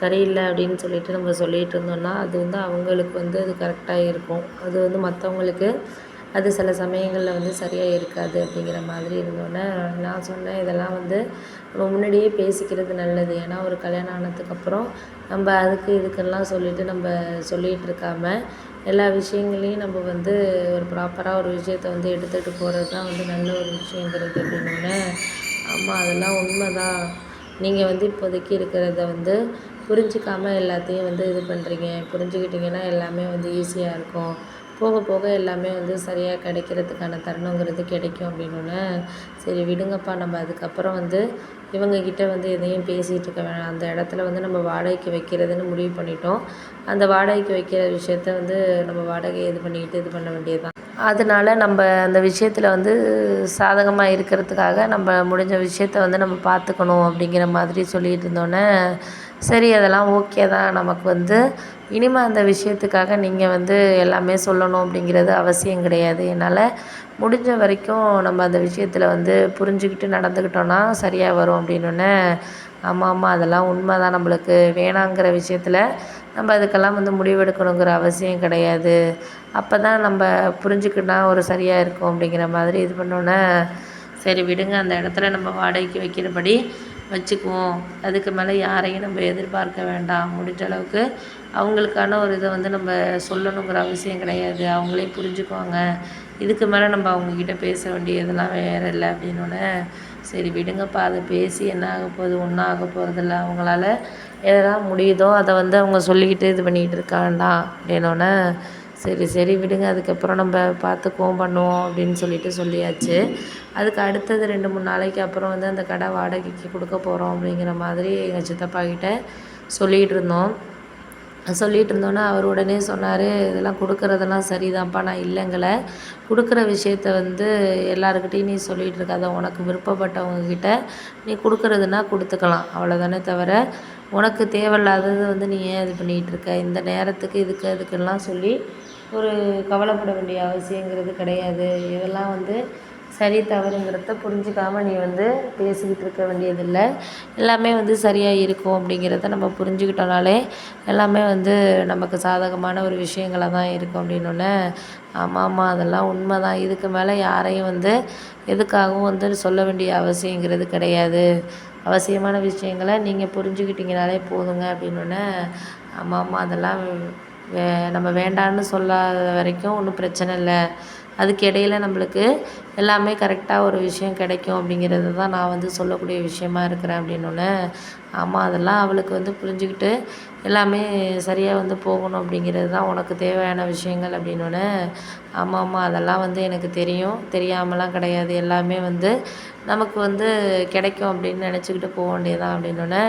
சரியில்லை அப்படின்னு சொல்லிட்டு நம்ம சொல்லிகிட்டு இருந்தோம்னா அது வந்து அவங்களுக்கு வந்து அது கரெக்டாக இருக்கும். அது வந்து மற்றவங்களுக்கு அது சில சமயங்களில் வந்து சரியாக இருக்காது அப்படிங்கிற மாதிரி இருந்தோன்னே நான் சொன்னேன் இதெல்லாம் வந்து நம்ம முன்னாடியே பேசிக்கிறது நல்லது. ஏன்னா ஒரு கல்யாணம் ஆனதுக்கப்புறம் நம்ம அதுக்கு இதுக்கெல்லாம் சொல்லிவிட்டு நம்ம சொல்லிகிட்டு இருக்காம எல்லா விஷயங்களையும் நம்ம வந்து ஒரு ப்ராப்பராக ஒரு விஷயத்த வந்து எடுத்துகிட்டு போகிறது தான் வந்து நல்ல ஒரு விஷயங்கிறது அப்படின்னோடனே ஆமாம் அதெல்லாம் உண்மை தான் நீங்கள் வந்து இப்போதைக்கு இருக்கிறத வந்து புரிஞ்சிக்காமல் எல்லாத்தையும் வந்து இது பண்ணுறீங்க புரிஞ்சுக்கிட்டிங்கன்னா எல்லாமே வந்து ஈஸியாக இருக்கும். போக போக எல்லாமே வந்து சரியாக கிடைக்கிறதுக்கான தருணங்கிறது கிடைக்கும் அப்படின்னோடனே சரி விடுங்கப்பா நம்ம அதுக்கப்புறம் வந்து இவங்கக்கிட்ட வந்து எதையும் பேசிகிட்டு இருக்க வேணாம். அந்த இடத்துல வந்து நம்ம வாடகைக்கு வைக்கிறதுன்னு முடிவு பண்ணிட்டோம். அந்த வாடகைக்கு வைக்கிற விஷயத்த வந்து நம்ம வாடகை இது பண்ணிக்கிட்டு இது பண்ண வேண்டியது தான் அதனால நம்ம அந்த விஷயத்தில் வந்து சாதகமாக இருக்கிறதுக்காக நம்ம முடிஞ்ச விஷயத்த வந்து நம்ம பார்த்துக்கணும் அப்படிங்கிற மாதிரி சொல்லிகிட்டு இருந்தோன்னே சரி அதெல்லாம் ஓகே தான். நமக்கு வந்து இனிமேல் அந்த விஷயத்துக்காக நீங்கள் வந்து எல்லாமே சொல்லணும் அப்படிங்கிறது அவசியம் கிடையாது. என்னால் முடிஞ்ச வரைக்கும் நம்ம அந்த விஷயத்தில் வந்து புரிஞ்சுக்கிட்டு நடந்துக்கிட்டோன்னா சரியாக வரும் அப்படின்னோடனே ஆமாம் ஆமாம் அதெல்லாம் உண்மை தான் நம்மளுக்கு வேணாங்கிற விஷயத்தில் நம்ம அதுக்கெல்லாம் வந்து முடிவெடுக்கணுங்கிற அவசியம் கிடையாது. அப்போ தான் நம்ம புரிஞ்சுக்கிட்டா ஒரு சரியாக இருக்கும். அப்படிங்கிற மாதிரி இது பண்ணோன்னே சரி விடுங்க. அந்த இடத்துல நம்ம வாடகைக்கு வைக்கிறபடி வச்சுக்குவோம். அதுக்கு மேலே யாரையும் நம்ம எதிர்பார்க்க வேண்டாம். முடிஞ்ச அளவுக்கு அவங்களுக்கான ஒரு இதை வந்து நம்ம சொல்லணுங்கிற அவசியம் கிடையாது. அவங்களே புரிஞ்சுக்குவாங்க. இதுக்கு மேலே நம்ம அவங்கக்கிட்ட பேச வேண்டியதெல்லாம் வேறு இல்லை அப்படின்னோடனே சரி விடுங்கப்பா அதை பேசி என்ன ஆக போகுது ஒன்றும் ஆக போகிறதில்ல அவங்களால எதெல்லாம் முடியுதோ அதை வந்து அவங்க சொல்லிக்கிட்டு இது பண்ணிக்கிட்டு இருக்க வேண்டாம் அப்படின்னோடனே சரி சரி விடுங்க அதுக்கப்புறம் நம்ம பார்த்துக்குவோம் பண்ணுவோம் அப்படின்னு சொல்லிட்டு சொல்லியாச்சு. அதுக்கு அடுத்தது ரெண்டு மூணு நாளைக்கு அப்புறம் வந்து அந்த கடை வாடகைக்கு கொடுக்க போகிறோம் அப்படிங்கிற மாதிரி எங்கள் சித்தப்பா கிட்ட சொல்லிகிட்டு இருந்தோம். சொல்லிகிட்டு இருந்தோன்னே அவர் உடனே சொன்னார் இதெல்லாம் கொடுக்குறதெல்லாம் சரிதான்ப்பா நான் இல்லைங்களை கொடுக்குற விஷயத்த வந்து எல்லாருக்கிட்டையும் நீ சொல்லிகிட்டு இருக்காத. உனக்கு விருப்பப்பட்டவங்கக்கிட்ட நீ கொடுக்குறதுனா கொடுத்துக்கலாம். அவ்வளோதானே தவிர உனக்கு தேவையில்லாதது வந்து நீ ஏன் இது பண்ணிகிட்டு இருக்க? இந்த நேரத்துக்கு இதுக்கு அதுக்கெல்லாம் சொல்லி ஒரு கவலைப்பட வேண்டிய அவசியங்கிறது கிடையாது. இதெல்லாம் வந்து சரி தவறுங்கிறத புரிஞ்சுக்காமல் நீ வந்து பேசிக்கிட்டு இருக்க வேண்டியதில்லை. எல்லாமே வந்து சரியாக இருக்கும் அப்படிங்கிறத நம்ம புரிஞ்சுக்கிட்டோனாலே எல்லாமே வந்து நமக்கு சாதகமான ஒரு விஷயங்களாக தான் இருக்கும் அப்படின்னோடனே ஆமாம் ஆமாம் அதெல்லாம் உண்மை தான் இதுக்கு மேலே யாரையும் வந்து எதுக்காகவும் வந்து சொல்ல வேண்டிய அவசியங்கிறது கிடையாது. அவசியமான விஷயங்களை நீங்கள் புரிஞ்சுக்கிட்டீங்கனாலே போதுங்க அப்படின்னோடனே ஆமாம் ஆமாம் அதெல்லாம் வே நம்ம வேண்டான்னு சொல்லாத வரைக்கும் ஒன்றும் பிரச்சனை இல்லை. அதுக்கு இடையில நம்மளுக்கு எல்லாமே கரெக்டாக ஒரு விஷயம் கிடைக்கும் அப்படிங்கிறது தான் நான் வந்து சொல்லக்கூடிய விஷயமா இருக்கிறேன் அப்படின்னோடனே ஆமாம் அதெல்லாம் அவளுக்கு வந்து புரிஞ்சுக்கிட்டு எல்லாமே சரியாக வந்து போகணும் அப்படிங்கிறது தான் உனக்கு தேவையான விஷயங்கள் அப்படின்னோடனே ஆமாம் ஆமாம் அதெல்லாம் வந்து எனக்கு தெரியும். தெரியாமலாம் கிடையாது. எல்லாமே வந்து நமக்கு வந்து கிடைக்கும் அப்படின்னு நினச்சிக்கிட்டு போக வேண்டியதான் அப்படின்னோடனே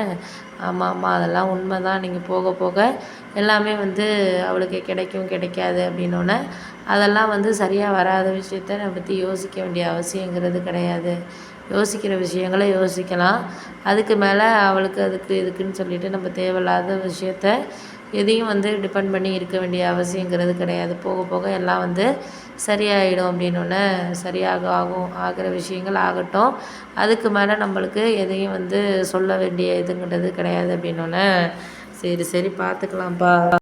ஆமாம் ஆமாம் அதெல்லாம் உண்மை தான் நீங்கள் போக போக எல்லாமே வந்து அவளுக்கு கிடைக்கும் கிடைக்காது அப்படின்னோடனே அதெல்லாம் வந்து சரியாக வராத விஷயத்த நம்ம பற்றி யோசிக்க வேண்டிய அவசியங்கிறது கிடையாது. யோசிக்கிற விஷயங்களை யோசிக்கலாம். அதுக்கு மேலே அவளுக்கு அதுக்கு இதுக்குன்னு சொல்லிட்டு நம்ம தேவையில்லாத விஷயத்த எதையும் வந்து டிபெண்ட் பண்ணி இருக்க வேண்டிய அவசியங்கிறது கிடையாது. போக போக எல்லாம் வந்து சரியாயிடும் அப்படின்னொன்னே சரியாக ஆகும் ஆகிற விஷயங்கள் ஆகட்டும். அதுக்கு மேலே நம்மளுக்கு எதையும் வந்து சொல்ல வேண்டிய இதுங்கிறது கிடையாது அப்படின்னோடனே சரி சரி பார்த்துக்கலாம்ப்பா.